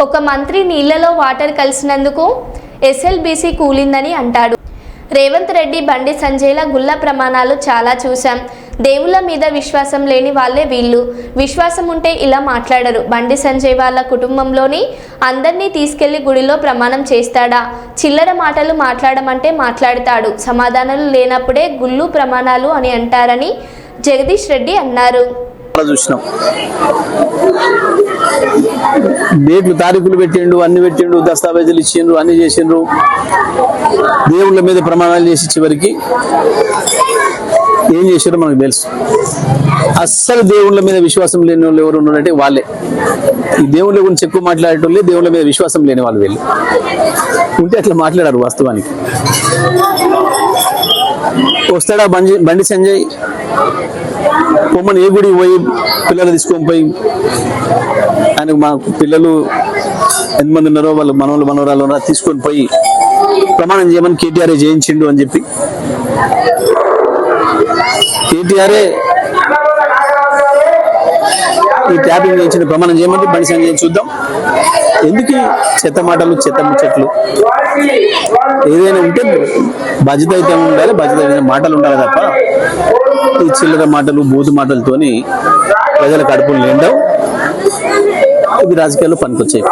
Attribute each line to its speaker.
Speaker 1: ఒక మంత్రి నీళ్ళలో వాటర్ కలిసినందుకు ఎస్ఎల్బీసీ కూలిందని అంటాడు. రేవంత్ రెడ్డి బండి సంజయ్ల గుళ్ళ ప్రమాణాలు చాలా చూశాం. దేవుళ్ళ మీద విశ్వాసం లేని వాళ్ళే వీళ్ళు. విశ్వాసం ఉంటే ఇలా మాట్లాడరు. బండి సంజయ్ వాళ్ళ కుటుంబంలోని అందరినీ తీసుకెళ్ళి గుడిలో ప్రమాణం చేస్తాడా? చిల్లర మాటలు మాట్లాడమంటే మాట్లాడతాడు. సమాధానాలు లేనప్పుడే గుళ్ళు ప్రమాణాలు అని అంటారని జగదీష్ రెడ్డి అన్నారు.
Speaker 2: చూసినాం. డేట్లు తారీఖులు పెట్టిండు అన్ని పెట్టిండు దస్తావేజులు ఇచ్చిండ్రు అన్ని చేసిండ్రు. దేవుళ్ళ మీద ప్రమాణాలు చేసి చివరికి ఏం చేశారో మనకు తెలుసు. అస్సలు దేవుళ్ళ మీద విశ్వాసం లేని వాళ్ళు ఎవరు ఉన్నారంటే వాళ్ళే. ఈ దేవుళ్ళ గురించి ఎక్కువ మాట్లాడేటోళ్ళే దేవుళ్ళ మీద విశ్వాసం లేని వాళ్ళు వీళ్ళు. ఉంటే అట్లా మాట్లాడారు వాస్తవానికి. వస్తాడా బండి బండి సంజయ్? పొమ్మని ఏ గుడి పోయి పిల్లలు తీసుకొని పోయి ఆయనకు మా పిల్లలు ఎంతమంది ఉన్నారో వాళ్ళు మనవలు మనవరాలు ఉన్నారో తీసుకొని పోయి ప్రమాణం చేయమని కేటీఆర్ఏ చేయించిండు అని చెప్పి. కేటీఆర్ఏ ఈ ట్యాపింగ్ చేయించిన ప్రమాణం చేయమంటే బండి సంజయ్ చూద్దాం. ఎందుకు చెత్త మాటలు చెత్త ముచ్చట్లు? ఏదైనా ఉంటే బాధ్యత అయితే ఉండాలి బాధ్యత మాటలు ఉండాలి తప్ప ఈ చిల్లర మాటలు బూతు మాటలతోని ప్రజల కడుపులు నిండవు. ఇవి రాజకీయాల్లో పనికొచ్చాయి